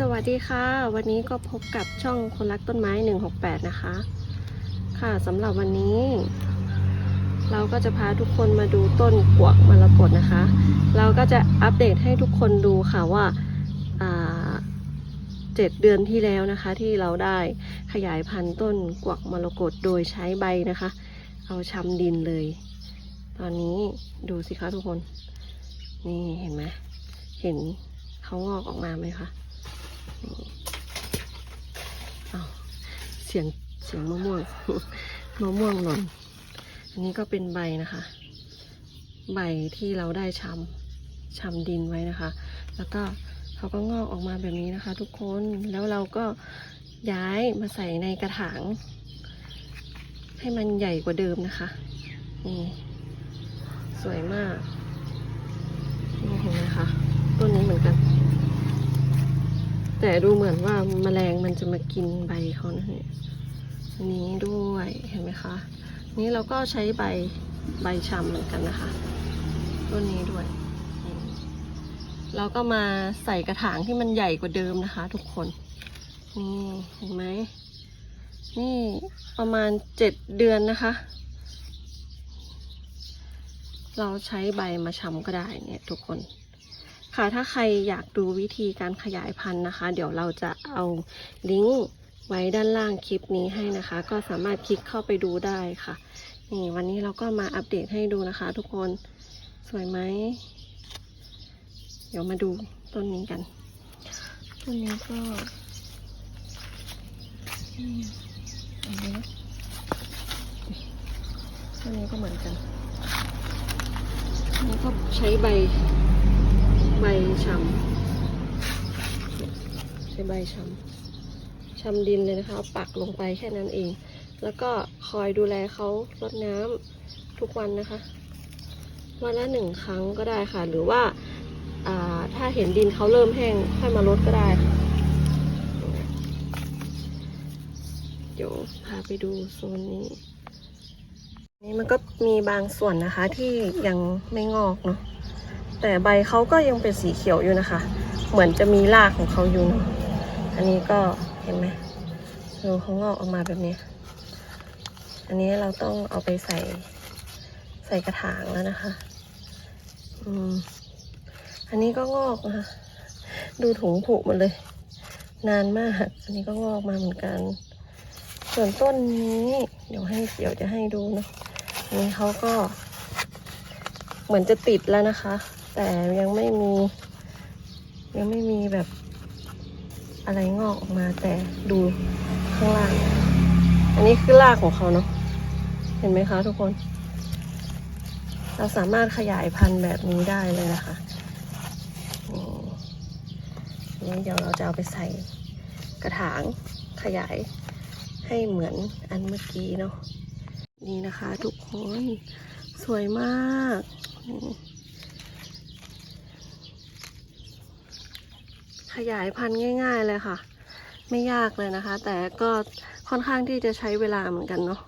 สวัสดีค่ะ วันนี้ก็พบกับช่องคนรักต้นไม้ 168 นะคะ ค่ะสำหรับวันนี้ เราก็จะพาทุกคนมาดูต้นกวกมรกตนะคะ เราก็จะอัปเดตให้ทุกคนดูค่ะว่าเจ็ดเดือนที่แล้วนะคะ ที่เราได้ขยายพันธุ์ต้นกวกมรกตโดยใช้ใบนะคะ เอาชำดินเลย ตอนนี้ดูสิคะทุกคน นี่เห็นไหมเห็นเขางอกออกมาไหมคะ นี่อ้าเสียงเสียงมะม่วงมะม่วงหล่นอันนี้ก็เป็นใบนะคะ ใบที่เราได้ชำชำดินไว้นะคะ แล้วก็เขาก็งอกออกมาแบบนี้นะคะ ทุกคนแล้วเราก็ย้ายมาใส่ในกระถาง ให้มันใหญ่กว่าเดิมนะคะนี่สวยมากนี่เห็นไหมคะต้นนี้เหมือนกัน แต่ดูเหมือนว่าแมลงมันจะมากินใบเขานะเนี่ยนี้ด้วยเห็นไหมคะ นี่เราก็ใช้ใบใบชำเหมือนกันนะคะต้นนี้ด้วยเราก็มาใส่กระถางที่มันใหญ่กว่าเดิมนะคะ ทุกคน นี่เห็นไหมนี่ประมาณเจ็ดเดือนนะคะ เราใช้ใบมาชำก็ได้เนี่ยทุกคน ค่ะถ้าใครอยากดูวิธีการขยายพันธุ์นะคะ เดี๋ยวเราจะเอาลิงก์ไว้ด้านล่างคลิปนี้ให้นะคะ ก็สามารถคลิกเข้าไปดูได้ค่ะนี่วันนี้เราก็มาอัปเดตให้ดูนะคะ ทุกคนสวยไหมเดี๋ยวมาดูต้นนี้กันต้นนี้ก็อืมอันนี้ต้นนี้ก็เหมือนกันอันนี้ก็ใช้ใบ ใบชำใช้ใบชำชำดินเลยนะคะปักลงไปแค่นั้นเอง แล้วก็คอยดูแลเขารดน้ำทุกวันนะคะวันละหนึ่งครั้งก็ได้ค่ะ หรือว่าาถ้าเห็นดินเขาเริ่มแห้งค่อยมารดก็ได้ค่ะเดี๋ยวพาไปดูโซนนี้นี่มันก็มีบางส่วนนะคะที่ยังไม่งอกเนาะ แต่ใบเขาก็ยังเป็นสีเขียวอยู่นะคะ เหมือนจะมีรากของเขาอยู่เนอะอันนี้ก็เห็นไหมดูเขางอกออกมาแบบนี้ อันนี้เราต้องเอาไปใส่ใส่กระถางแล้วนะคะ อืม อันนี้ก็งอกนะคะ ดูถุงผุหมันเลย นานมาก อันนี้ก็งอกมาเหมือนกัน ส่วนต้นนี้ เดี๋ยวให้เดี๋ยวจะให้ดูเนาะอันนี้เขาก็ เหมือนจะติดแล้วนะคะ แต่ยังไม่มี ยังไม่มีแบบอะไรงอกออกมาแต่ดูข้างล่าง อันนี้คือรากของเขาเนาะเห็นไหมคะทุกคน เราสามารถขยายพันธุ์แบบนี้ได้เลยนะคะนี่นี่เดี๋ยวเราจะเอาไปใส่กระถางขยายให้เหมือนอันเมื่อกี้เนาะนี่นะคะ ทุกคน สวยมาก ขยายพันธุ์ง่าย ๆ เลยค่ะ ไม่ยากเลยนะคะ แต่ก็ค่อนข้างที่จะใช้เวลาเหมือนกันเนาะ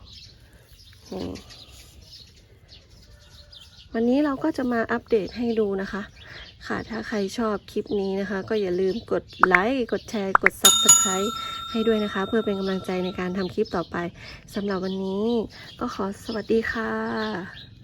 วันนี้เราก็จะมาอัปเดตให้ดูนะคะ ค่ะถ้าใครชอบคลิปนี้นะคะ ก็อย่าลืมกดไลค์กดแชร์ กด Subscribe ให้ด้วยนะคะ เพื่อเป็นกำลังใจในการทำคลิปต่อไปสำหรับวันนี้ก็ขอสวัสดีค่ะ